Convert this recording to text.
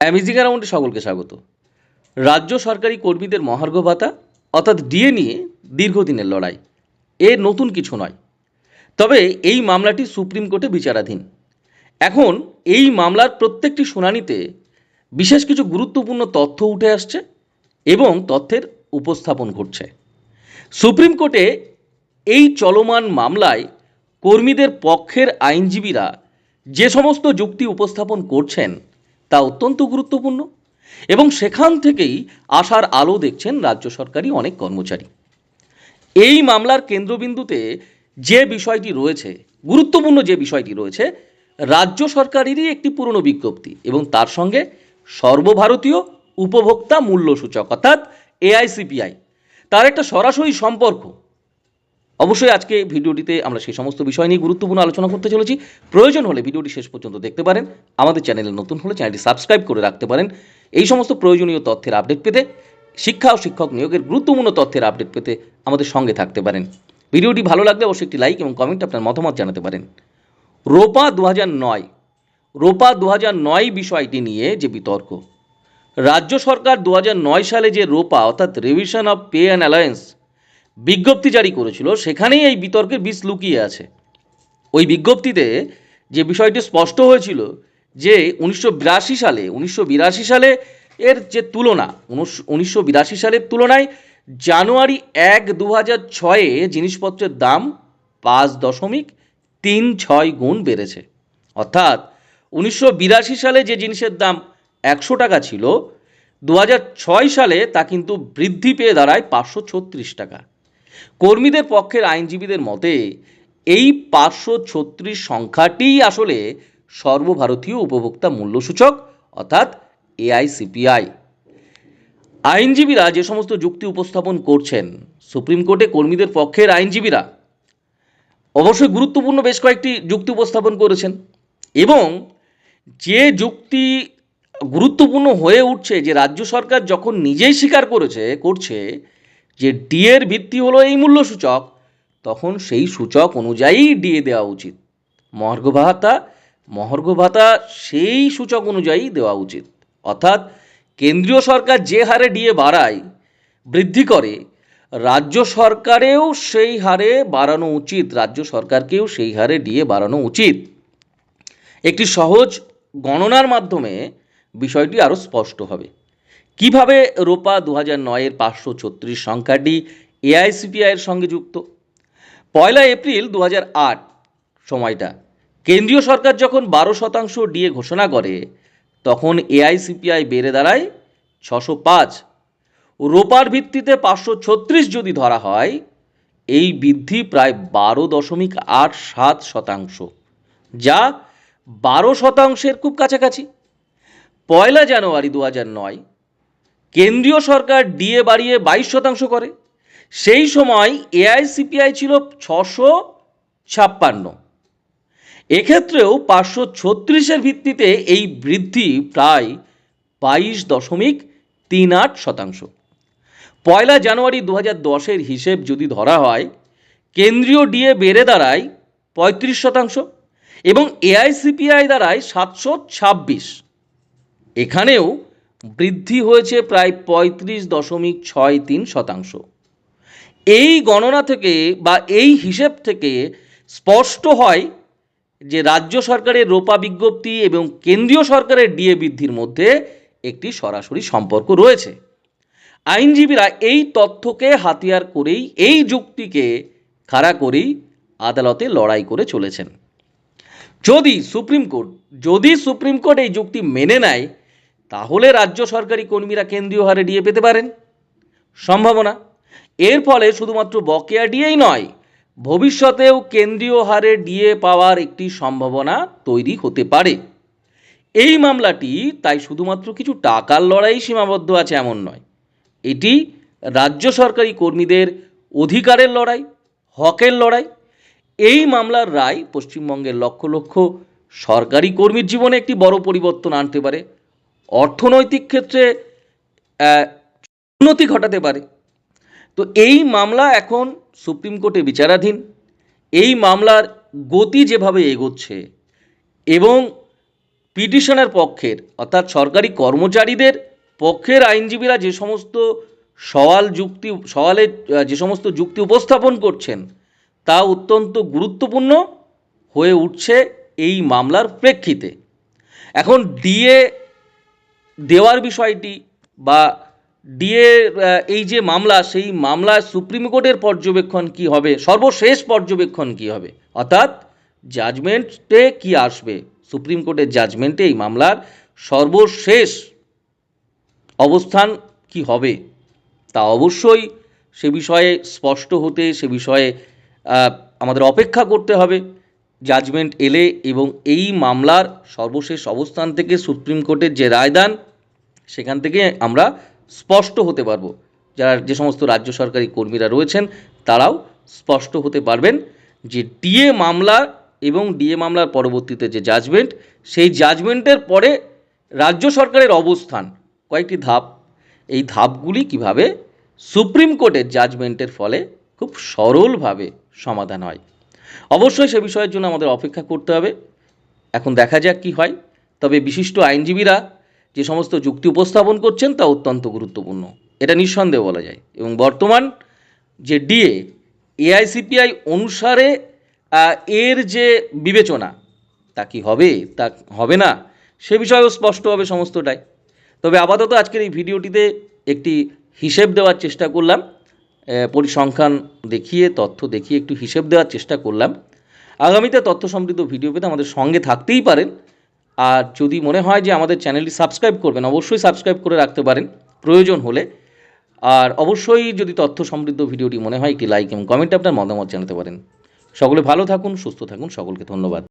Amazing অ্যারাউন্ডে সকলকে স্বাগত। রাজ্য সরকারি কর্মীদের মহার্ঘ ভাতা, অর্থাৎ ডিএ নিয়ে দীর্ঘদিনের লড়াই। এ নতুন কিছু নয়। তবে এই মামলাটি সুপ্রিম কোর্টে বিচারাধীন। এখন এই মামলার প্রত্যেকটি শুনানিতে বিশেষ কিছু গুরুত্বপূর্ণ তথ্য উঠে আসছে এবং তথ্যের উপস্থাপন ঘটছে। সুপ্রিম কোর্টে এই চলমান মামলায় কর্মীদের পক্ষের আইনজীবীরা যে সমস্ত যুক্তি উপস্থাপন করছেন তা অত্যন্ত গুরুত্বপূর্ণ এবং সেখান থেকেই আশার আলো দেখছেন রাজ্য সরকারি অনেক কর্মচারী। এই মামলার কেন্দ্রবিন্দুতে যে বিষয়টি রয়েছে, গুরুত্বপূর্ণ যে বিষয়টি রয়েছে, রাজ্য সরকারেরই একটি পুরনো বিজ্ঞপ্তি এবং তার সঙ্গে সর্বভারতীয় উপভোক্তা মূল্য সূচক অর্থাৎ এআইসিপিআই, তার একটা সরাসরি সম্পর্ক। অবশ্যই আজকে ভিডিওটিতে আমরা সেই সমস্ত বিষয় নিয়ে গুরুত্বপূর্ণ আলোচনা করতে চলেছি। প্রয়োজন হলে ভিডিওটি শেষ পর্যন্ত দেখতে পারেন। আমাদের চ্যানেলে নতুন হলে চ্যানেলটি সাবস্ক্রাইব করে রাখতে পারেন। এই সমস্ত প্রয়োজনীয় তথ্যের আপডেট পেতে শিক্ষা ও শিক্ষক নিয়োগের গুরুত্বপূর্ণ তথ্যের আপডেট পেতে আমাদের সঙ্গে থাকতে পারেন। ভিডিওটি ভালো লাগলে অবশ্যই একটি লাইক এবং কমেন্ট আপনার মতামত জানাতে পারেন। রোপা দু নয়, রোপা দু নয় বিষয়টি নিয়ে যে বিতর্ক। রাজ্য সরকার দু নয় সালে যে রোপা, অর্থাৎ revision of pay and alliance বিজ্ঞপ্তি জারি করেছিল, সেখানেই এই বিতর্কের বিষ লুকিয়ে আছে। ওই বিজ্ঞপ্তিতে যে বিষয়টি স্পষ্ট হয়েছিল যে উনিশশো বিরাশি সালে, উনিশশো বিরাশি সালে এর যে তুলনা উনিশশো বিরাশি সালের তুলনায় জানুয়ারি এক দু হাজার ছয়ে জিনিসপত্রের দাম পাঁচ দশমিক তিন ছয় গুণ বেড়েছে। অর্থাৎ উনিশশো বিরাশি সালে যে জিনিসের দাম একশো টাকা ছিল দু সালে তা কিন্তু বৃদ্ধি পেয়ে দাঁড়ায় পাঁচশো ছত্রিশ টাকা। কর্মীদের পক্ষের আইনজীবীদের মতে, এই পাঁচশো ছত্রিশ সংখ্যাটিই আসলে সর্বভারতীয় উপভোক্তা মূল্যসূচক, অর্থাৎ এআইসিপিআই। আইনজীবীরা যে সমস্ত যুক্তি উপস্থাপন করছেন, সুপ্রিম কোর্টে কর্মীদের পক্ষের আইনজীবীরা, অবশ্যই গুরুত্বপূর্ণ বেশ কয়েকটি যুক্তি উপস্থাপন করেছেন এবং যে যুক্তি গুরুত্বপূর্ণ হয়ে উঠছে যে রাজ্য সরকার যখন নিজেই স্বীকার করেছে, করছে যে ডিএর ভিত্তি হলো এই মূল্য সূচক তখন সেই সূচক অনুযায়ী ডিএ দেওয়া উচিত। মহার্ঘ ভাতা মহার্ঘ ভাতা সেই সূচক অনুযায়ী দেওয়া উচিত। অর্থাৎ কেন্দ্রীয় সরকার যে হারে ডিএ বাড়ায়, বৃদ্ধি করে, রাজ্য সরকারেও সেই হারে বাড়ানো উচিত, রাজ্য সরকারকেও সেই হারে ডিএ বাড়ানো উচিত। একটি সহজ গণনার মাধ্যমে বিষয়টি আরও স্পষ্ট হবে। কীভাবে রোপা দু হাজার নয়ের পাঁচশো ছত্রিশ সংখ্যাটি এআইসিপিআইয়ের সঙ্গে যুক্ত? পয়লা এপ্রিল দু আট সময়টা। কেন্দ্রীয় সরকার যখন বারো শতাংশ ডিএ ঘোষণা করে, তখন এআইসিপিআই বেড়ে দাঁড়ায় ছশো পাঁচ। রোপার ভিত্তিতে পাঁচশো ছত্রিশ যদি ধরা হয়, এই বৃদ্ধি প্রায় বারো দশমিক আট সাত শতাংশ, যা বারো শতাংশের খুব কাছাকাছি। পয়লা জানুয়ারি দু হাজার নয় কেন্দ্রীয় সরকার ডিএ বাড়িয়ে বাইশ শতাংশ করে। সেই সময় এআইসিপিআই ছিল ছশো ছাপ্পান্ন। এক্ষেত্রেও পাঁচশো ছত্রিশের ভিত্তিতে এই বৃদ্ধি প্রায় বাইশ দশমিক তিন আট শতাংশ। পয়লা জানুয়ারি দু হাজার দশের হিসেব যদি ধরা হয়, কেন্দ্রীয় ডিএ বেড়ে দাঁড়ায় পঁয়ত্রিশ শতাংশ এবং এআইসিপিআই দাঁড়ায় সাতশো ছাব্বিশ। এখানেও বৃদ্ধি হয়েছে প্রায় পঁয়ত্রিশ দশমিক ছয় তিন শতাংশ। এই গণনা থেকে বা এই হিসেব থেকে স্পষ্ট হয় যে রাজ্য সরকারের রোপা বিজ্ঞপ্তি এবং কেন্দ্রীয় সরকারের ডিএ বৃদ্ধির মধ্যে একটি সরাসরি সম্পর্ক রয়েছে। আইনজীবীরা এই তথ্যকে হাতিয়ার করেই, এই যুক্তিকে খাড়া করেই আদালতে লড়াই করে চলেছেন। যদি সুপ্রিম কোর্ট, যদি সুপ্রিম কোর্ট এই যুক্তি মেনে নেয় তাহলে রাজ্য সরকারি কর্মীরা কেন্দ্রীয় হারে ডিএ পেতে পারেন। সম্ভাবনা, এর ফলে শুধুমাত্র বকেয়া ডিএই নয়, ভবিষ্যতেও কেন্দ্রীয় হারে ডিএ পাওয়ার একটি সম্ভাবনা তৈরি হতে পারে। এই মামলাটি তাই শুধুমাত্র কিছু টাকার লড়াই সীমাবদ্ধ আছে এমন নয়। এটি রাজ্য সরকারি কর্মীদের অধিকারের লড়াই, হকের লড়াই। এই মামলার রায় পশ্চিমবঙ্গের লক্ষ লক্ষ সরকারি কর্মীর জীবনে একটি বড় পরিবর্তন আনতে পারে। অর্থনৈতিক ক্ষেত্রে উন্নতি ঘটাতে পারে। তো এই মামলা এখন সুপ্রিম কোর্টে বিচারাধীন। এই মামলার গতি যেভাবে এগোচ্ছে এবং পিটিশনের পক্ষের, অর্থাৎ সরকারি কর্মচারীদের পক্ষের আইনজীবীরা যে সমস্ত সওয়াল যুক্তি সওয়ালের যে সমস্ত যুক্তি উপস্থাপন করছেন, তা অত্যন্ত গুরুত্বপূর্ণ হয়ে উঠছে এই মামলার প্রেক্ষিতে। এখন ডিএ দেওয়ার বিষয়টি বা ডিএ এই যে মামলা, সেই মামলা সুপ্রিম কোর্টের পর্যবেক্ষণ কি হবে? সর্বশেষ পর্যবেক্ষণ কি হবে? অর্থাৎ জাজমেন্টে কি আসবে? সুপ্রিম কোর্টের জাজমেন্টে এই মামলার সর্বশেষ অবস্থান কি হবে? তা অবশ্যই সে বিষয়ে স্পষ্ট হতে, সে বিষয়ে আমাদের অপেক্ষা করতে হবে। জাজমেন্ট এলে এবং এই মামলার সর্বশেষ অবস্থান থেকে সুপ্রিম কোর্টের যে রায়দান, সেখান থেকে আমরা স্পষ্ট হতে পারব। যারা যে সমস্ত রাজ্য সরকারি কর্মীরা রয়েছেন, তারাও স্পষ্ট হতে পারবেন যে ডিএ মামলা এবং ডিএ মামলার পরবর্তীতে যে জাজমেন্ট সেই জাজমেন্টের পরে রাজ্য সরকারের অবস্থান, কয়েকটি ধাপ। এই ধাপগুলি কীভাবে সুপ্রিম কোর্টের জাজমেন্টের ফলে খুব সরলভাবে সমাধান হয়। অবশ্যই সে বিষয়ের জন্য আমাদের অপেক্ষা করতে হবে। এখন দেখা যাক কি হয়। তবে বিশিষ্ট আইনজীবীরা যে সমস্ত যুক্তি উপস্থাপন করছেন তা অত্যন্ত গুরুত্বপূর্ণ। এটা নিঃসন্দেহে বলা যায়। এবং বর্তমান যে ডিএ, এআইসিপিআই অনুসারে এর যে বিবেচনা, তা কি হবে, তা হবে না, সে বিষয়েও স্পষ্ট হবে সমস্তটাই। তবে আপাতত আজকের এই ভিডিওটিতে একটি হিসেব দেওয়ার চেষ্টা করলাম। পরিসংখ্যান দেখিয়ে, তথ্য দেখিয়ে একটু হিসেব দেওয়ার চেষ্টা করলাম। আগামীতে তথ্য সমৃদ্ধ ভিডিও পেতে আমাদের সঙ্গে থাকতেই পারেন। আর যদি মনে হয় যে আমাদের চ্যানেলটি সাবস্ক্রাইব করবেন, অবশ্যই সাবস্ক্রাইব করে রাখতে পারেন, প্রয়োজন হলে। আর অবশ্যই যদি তথ্য সমৃদ্ধ ভিডিওটি মনে হয়, একটি লাইক এবং কমেন্টে আপনার মতামত জানাতে পারেন। সকলে ভালো থাকুন, সুস্থ থাকুন, সকলকে ধন্যবাদ।